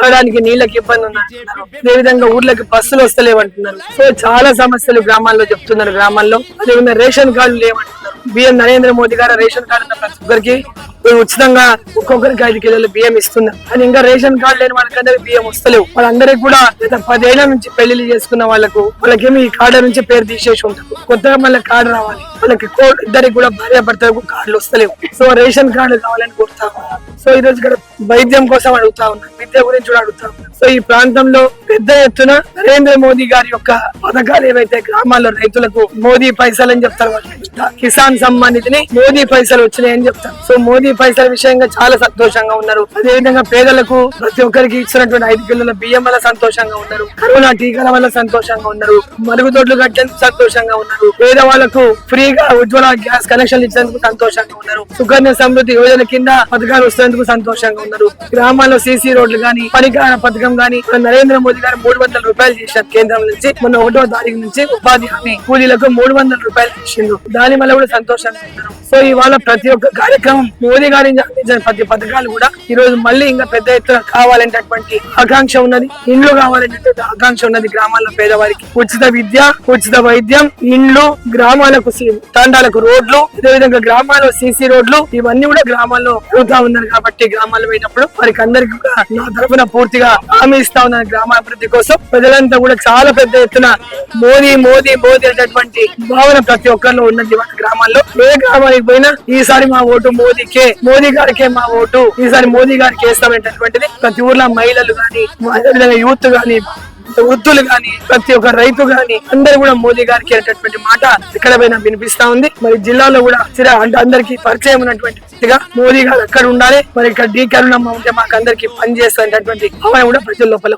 తాగడానికి నీళ్ళకి ఇబ్బంది ఉందంటున్నారు అదేవిధంగా ఊర్లకి బస్సులు వస్తలేవంటున్నారు. సో చాలా సమస్యలు గ్రామాల్లో చెప్తున్నారు. గ్రామాల్లో అదేవిధంగా రేషన్ కార్డులు లేవంటున్నారు. PM Narendra Modi garu ration card ఉన్న ప్రతి ఒక్కరికి ఉచితంగా ఒక్కొక్కరికి ఐదు కిలోలు బియ్యం ఇస్తున్నారు కానీ ఇంకా రేషన్ కార్డు లేని వాళ్ళకందరికి బియ్యం వస్తలేవు. వాళ్ళందరికీ కూడా గత పదేళ్ళ నుంచి పెళ్ళిళ్ళు చేసుకున్న వాళ్ళకు వాళ్ళకేమి ఈ కార్డు నుంచి పేరు తీసేసి ఉంటారు కొత్తగా మళ్ళీ కార్డు రావాలి. వాళ్ళకి ఇద్దరికి కూడా భార్య భర్తలకు కార్డులు వస్తలేవు. సో రేషన్ కార్డు కావాలని కోరుతా ఉన్నారు సో ఈ రోజు ఇక్కడ వైద్యం కోసం అడుగుతా ఉన్నారు విద్య గురించి కూడా అడుగుతాం. సో ఈ ప్రాంతంలో పెద్ద ఎత్తున నరేంద్ర మోదీ గారి యొక్క పథకాలు ఏవైతే గ్రామాల్లో రైతులకు మోదీ పైసలు అని చెప్తారు కిసాన్ సమ్మాన్ నిధిని మోదీ పైసలు వచ్చినాయని చెప్తారు. సో మోదీ పైసల విషయంగా చాలా సంతోషంగా ఉన్నారు. అదే విధంగా పేదలకు ప్రతి ఒక్కరికి ఇచ్చినటువంటి ఐదు కిలోల బియ్యం వల్ల సంతోషంగా ఉన్నారు. కరోనా టీకాల వల్ల సంతోషంగా ఉన్నారు. మరుగుదొడ్లు కట్టేందుకు సంతోషంగా ఉన్నారు. పేదవాళ్ళకు ఫ్రీగా ఉజ్వల గ్యాస్ కనెక్షన్ ఇచ్చేందుకు సంతోషంగా ఉన్నారు. సుకన్య సమృద్ధి యోజన కింద పథకాలు వస్తున్నందుకు సంతోషంగా ఉన్నారు. గ్రామాల్లో సీసీ రోడ్లు గాని పనికార పథకం గాని నరేంద్ర మోదీ గారు మూడు వందల రూపాయలు చేశారు కేంద్రం నుంచి. మొన్న ఒకటో తారీఖు నుంచి ఉపాధి హామీ కూలీలకు మూడు వందల రూపాయలు ఇచ్చిండ్రు. దాని వల్ల కూడా సంతోషం సో ఇవాళ ప్రతి ఒక్క కార్యక్రమం మోదీ గారి అందించిన ప్రతి పథకాలు కూడా ఈ రోజు మళ్ళీ ఇంకా పెద్ద ఎత్తున కావాలనేటటువంటి ఆకాంక్ష ఉన్నది. ఇండ్లు కావాలనేటువంటి ఆకాంక్ష ఉన్నది గ్రామాల్లో పేదవారికి. ఉచిత విద్య ఉచిత వైద్యం ఇండ్లు గ్రామాలకు తండాలకు తాండాలకు రోడ్లు అదేవిధంగా గ్రామాల్లో సీసీ రోడ్లు ఇవన్నీ కూడా గ్రామాల్లో జరుగుతా ఉన్నారు కాబట్టి గ్రామాల్లో పోయినప్పుడు వారికి అందరికీ కూడా నా తరఫున పూర్తిగా హామీ ఇస్తా ఉన్నాను అభివృద్ధి కోసం ప్రజలంతా కూడా చాలా పెద్ద ఎత్తున మోదీ మోదీ మోదీ అనేటటువంటి భావన ప్రతి ఒక్కరిలో ఉన్నది గ్రామాల్లో. ఏ గ్రామానికి పోయినా ఈసారి మా ఓటు మోదీకే మోదీ గారికే మా ఓటు. ఈసారి మోదీ గారికి వేస్తామనేటటువంటిది ప్రతి ఊర్లో మహిళలు గాని అదేవిధంగా యూత్ గాని వృద్ధులు గాని ప్రతి ఒక్క రైతు గాని అందరూ కూడా మోదీ గారికి అనేటటువంటి మాట ఎక్కడ పోయినా వినిపిస్తా ఉంది. మరి జిల్లాలో కూడా చిర అంటే అందరికి పరిచయం ఉన్నటువంటి వ్యక్తిగా మోదీ గారు అక్కడ ఉండాలి. మరి ఇక్కడ డీ కరుణమ్మ ఉంటే మాకు అందరికి పని చేస్తున్నటువంటి భావన కూడా ప్రజల లోపల